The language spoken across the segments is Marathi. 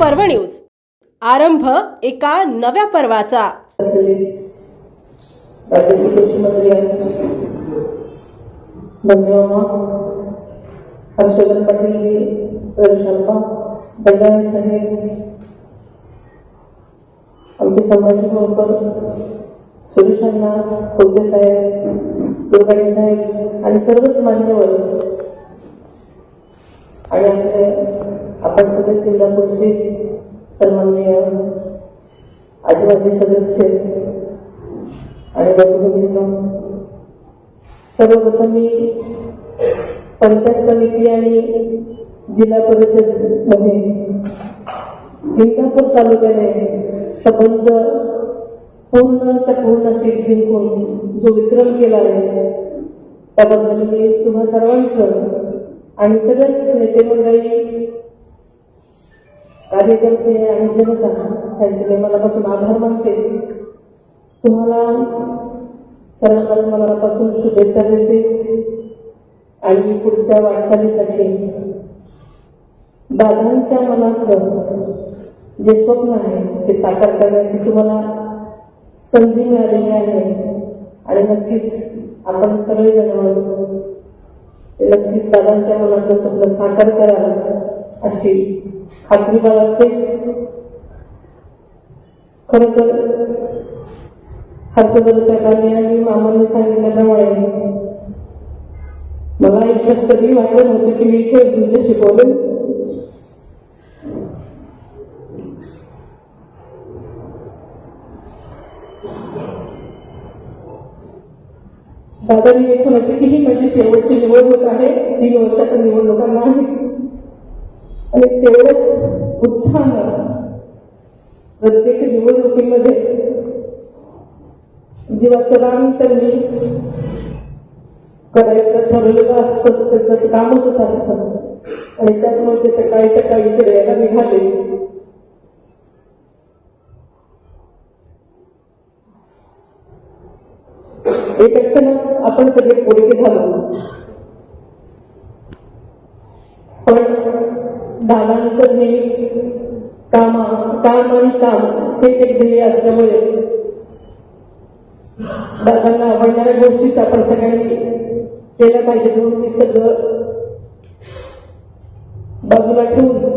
पर्व न्यूज. आरंभ एका नव्या पर्वाचा. राज्याचे हर्षवर्धन पाटील रविशंपा साहेब. आमचे संभाजी गोळकर सुरेश अण्णा खोते साहेब दुर्गाडे साहेब आणि सर्वच मान्यवर. आणि आपले आपण सगळे सिंगापूरचे सन्माननीय आजीबाजी सदस्य आणि बंधूभगिनींनो सर्वप्रथम मी पंचायत समिती आणि जिल्हा परिषदमध्ये सिंगापूर तालुक्याने संबंध पूर्णच्या पूर्ण सीट जिंकून जो विक्रम केला आहे त्याबद्दल मी तुम्हा सर्वांचं आणि सगळ्याच नेते मंडळी कार्यकर्ते आणि जनता त्यांचे मी मनापासून आभार मानते. तुम्हाला सर्वांना मनापासून शुभेच्छा देते आणि पुढच्या वाटचालीसाठी दादांच्या मनातलं जे स्वप्न आहे ते साकार करण्याची तुम्हाला संधी मिळालेली आहे. आणि नक्कीच आपण सगळेजण नक्कीच दादांच्या मनातलं स्वप्न साकार कराल. अशी खात्री बाळगते. खर तर हर्षवर्धन साहेबांनी आणि मामाने सांगितल्याप्रमाणे मला आयुष्यात कधी वाटलं नव्हतं की मी खेळ तुमचे शिकवले. दादानी एक म्हणायचे की ही माझी शेवटची निवडणूक आहे. तीन वर्षाच्या निवडणुकांना आहे. आणि तेवढंच उत्साहानं प्रत्येक निवडणुकीमध्ये. जीवाचं रान त्यांनी करायचं ठरलेलं असतं त्यांचं कामच असतं. आणि त्याच्यामुळे ते सकाळी सकाळी फिरायला निघाले. एका क्षणात आपण सगळे पोरके झालो. पण दादांचं हे काम काम आणि काम हेच एक ध्येय असल्यामुळे दादांना आवडणाऱ्या गोष्टीच आपण सगळ्यांनी केल्या पाहिजे म्हणून मी सगळं बाजूला ठेवून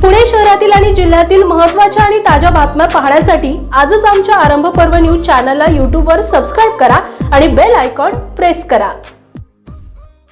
पुणे शहरातील आणि जिल्ह्यातील महत्त्वाच्या आणि ताज्या बातम्या पाहण्यासाठी आजच आमच्या आरंभ पर्व न्यूज चॅनलला यूट्यूबवर सबस्क्राईब करा आणि बेल आयकॉन प्रेस करा.